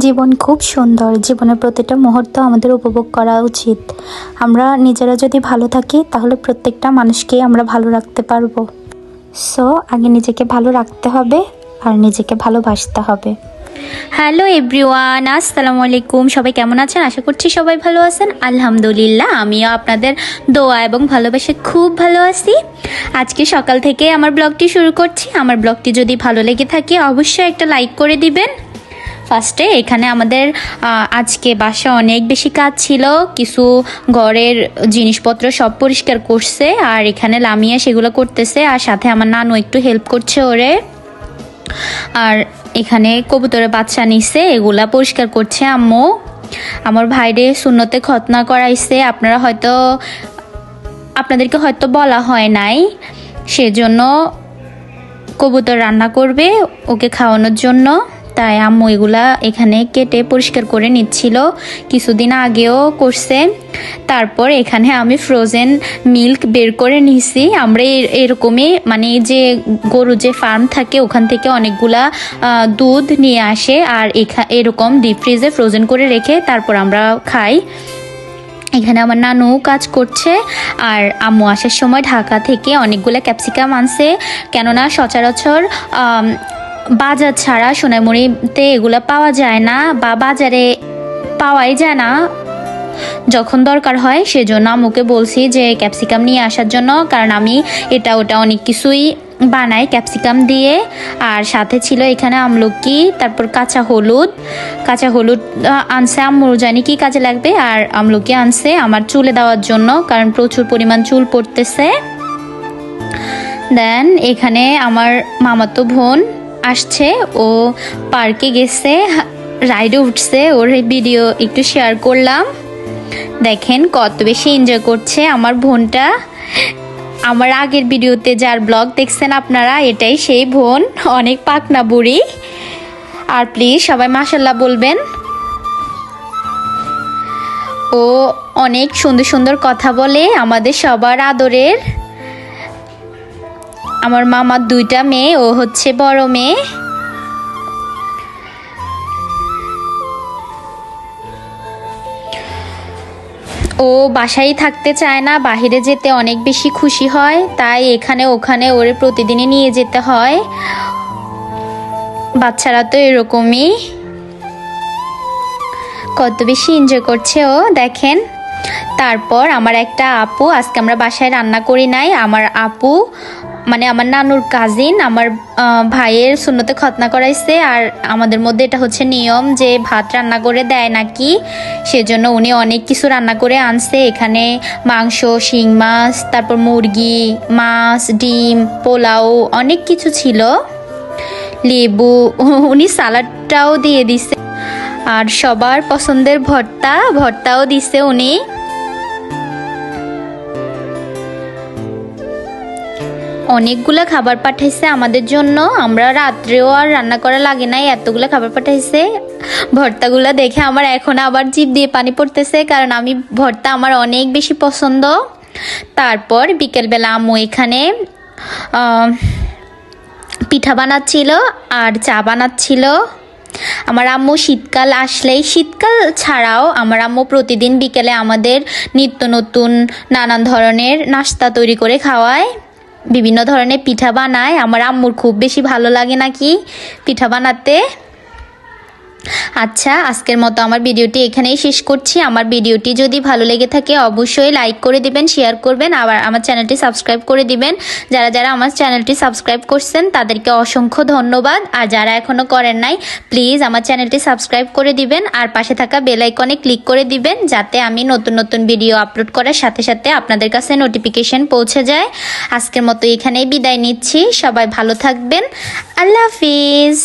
জীবন খুব সুন্দর। জীবনের প্রতিটা মুহূর্ত আমাদের উপভোগ করা উচিত। আমরা নিজেরা যদি ভালো থাকি, তাহলে প্রত্যেকটা মানুষকে আমরা ভালো রাখতে পারব। সো, আগে নিজেকে ভালো রাখতে হবে আর নিজেকে ভালোবাসতে হবে। হ্যালো এভরিওয়ান আসসালামু আলাইকুম। সবাই কেমন আছেন? আশা করছি সবাই ভালো আছেন। আলহামদুলিল্লাহ, আমিও আপনাদের দোয়া এবং ভালোবাসে খুব ভালো আছি। আজকে সকাল থেকে আমার ব্লগটি শুরু করছি। আমার ব্লগটি যদি ভালো লেগে থাকে, অবশ্যই একটা লাইক করে দিবেন। ফার্স্টে এখানে আমাদের আজকে বাসা অনেক বেশি কাজ ছিল। কিছু ঘরের জিনিসপত্র সব পরিষ্কার করছে আর এখানে লামিয়া সেগুলো করতেছে আর সাথে আমার নানু একটু হেল্প করছে ওরে। আর এখানে কবুতরের বাচ্চা নিছে, এগুলা পরিষ্কার করছে আম্মু। আমার ভাইরে শূন্যতে খতনা করাইছে, আপনারা হয়তো, আপনাদেরকে হয়তো বলা হয় নাই। সেজন্য কবুতর রান্না করবে, ওকে খাওয়ানোর জন্য। তাই আম্মু এগুলা এখানে কেটে পরিষ্কার করে নিচ্ছিল। কিছুদিন আগেও করছে। তারপর এখানে আমি ফ্রোজেন মিল্ক বের করে নিছি। আমরা এর- এরকমই মানে যে গরু যে ফার্ম থাকে, ওখান থেকে অনেকগুলা দুধ নিয়ে আসে আর এরকম ডিপ ফ্রিজে ফ্রোজেন করে রেখে তারপর আমরা খাই। এখানে আমার নানু কাজ করছে আর আম্মু আসার সময় ঢাকা থেকে অনেকগুলো ক্যাপসিকাম আনছে। কেননা সচরাচর বাজার ছাড়া সোনামুড়িতে এগুলো পাওয়া যায় না বা বাজারে পাওয়াই যায় না। যখন দরকার হয় সেজন্য আমুকে বলছি যে ক্যাপসিকাম নিয়ে আসার জন্য, কারণ আমি এটা ওটা অনেক কিছুই বানাই ক্যাপসিকাম দিয়ে। আর সাথে ছিল এখানে আমলকি, তারপর কাঁচা হলুদ। কাঁচা হলুদ আনছে আম্মুর জানি কি কাজে লাগবে। আর আমলকি আনছে আমার চুলে দেওয়ার জন্য, কারণ প্রচুর পরিমাণ চুল পড়তেছে। দেন এখানে আমার মামাতো বোন আসছে, ও পার্কে গেছে, রাইডে উঠছে, ওর ভিডিও একটু শেয়ার করলাম। দেখেন কত বেশি এনজয় করছে আমার বোনটা। আমার আগের ভিডিওতে যার ব্লগ দেখছেন আপনারা, এটাই সেই বোন, অনেক পাকনা বুড়ি। আর প্লিজ সবাই মাসাল্লাহ বলবেন। ও অনেক সুন্দর সুন্দর কথা বলে আমাদের সবার আদরের। আমার মামার দুইটা মেয়ে, ও হচ্ছে বড় মেয়ে। ও বাসায় থাকতে চায় না বাইরে যেতে অনেক বেশি খুশি হয়, তাই এখানে ওখানে ওরে প্রতিদিনই নিয়ে যেতে হয়। বাচ্চারা তো এরকমই। কত বেশি এনজয় করছে ও, দেখেন। তারপর আমার একটা আপু, আজকে আমরা বাসায় রান্না করি নাই, আমার আপু মানে আমার নানুর কাজিন আমার ভাইয়ের শূন্যতে খতনা করাইছে আর আমাদের মধ্যে এটা হচ্ছে নিয়ম যে ভাত রান্না করে দেয় নাকি, সেজন্য উনি অনেক কিছু রান্না করে আনছে। এখানে মাংস, শিং মাছ, তারপর মুরগি, মাছ, ডিম, পোলাও অনেক কিছু ছিল। লেবু, উনি সালাডটাও দিয়ে দিছে। আর সবার পছন্দের ভর্তা, ভর্তাও দিছে উনি। অনেকগুলা খাবার পাঠাইছে আমাদের জন্য। আমরা রাত্রেও আর রান্না করা লাগে নাই, এতগুলো খাবার পাঠাইছে। ভর্তাগুলো দেখে আমার এখন আবার জিভ দিয়ে পানি পড়তেছে, কারণ আমি ভর্তা আমার অনেক বেশি পছন্দ। তারপর বিকেলবেলা আম্মু এখানে পিঠা বানাচ্ছিল আর চা বানাচ্ছিল। আমার আম্মু শীতকাল আসলেই, শীতকাল ছাড়াও আমার আম্মু প্রতিদিন বিকেলে আমাদের নিত্য নতুন নানান ধরনের নাস্তা তৈরি করে খাওয়ায়। বিভিন্ন ধরনের পিঠা বানায়। আমার আম্মুর খুব বেশি ভালো লাগে নাকি পিঠা বানাতে? আচ্ছা আজকের মতো আমার ভিডিওটি এখানেই শেষ করছি। আমার ভিডিওটি যদি ভালো লেগে থাকে, অবশ্যই লাইক করে দিবেন, শেয়ার করবেন, আবার আমার চ্যানেলটি সাবস্ক্রাইব করে দিবেন। যারা যারা আমার চ্যানেলটি সাবস্ক্রাইব করছেন, তাদেরকে অসংখ্য ধন্যবাদ। আর যারা এখনও করেন নাই, প্লিজ আমার চ্যানেলটি সাবস্ক্রাইব করে দিবেন, আর পাশে থাকা বেল আইকনে ক্লিক করে দিবেন, যাতে আমি নতুন নতুন ভিডিও আপলোড করার সাথে সাথে আপনাদের কাছে নোটিফিকেশন পৌঁছে যায়। আজকের মতো এখানেই বিদায় নিচ্ছি। সবাই ভালো থাকবেন। আল্লাহ হাফিজ।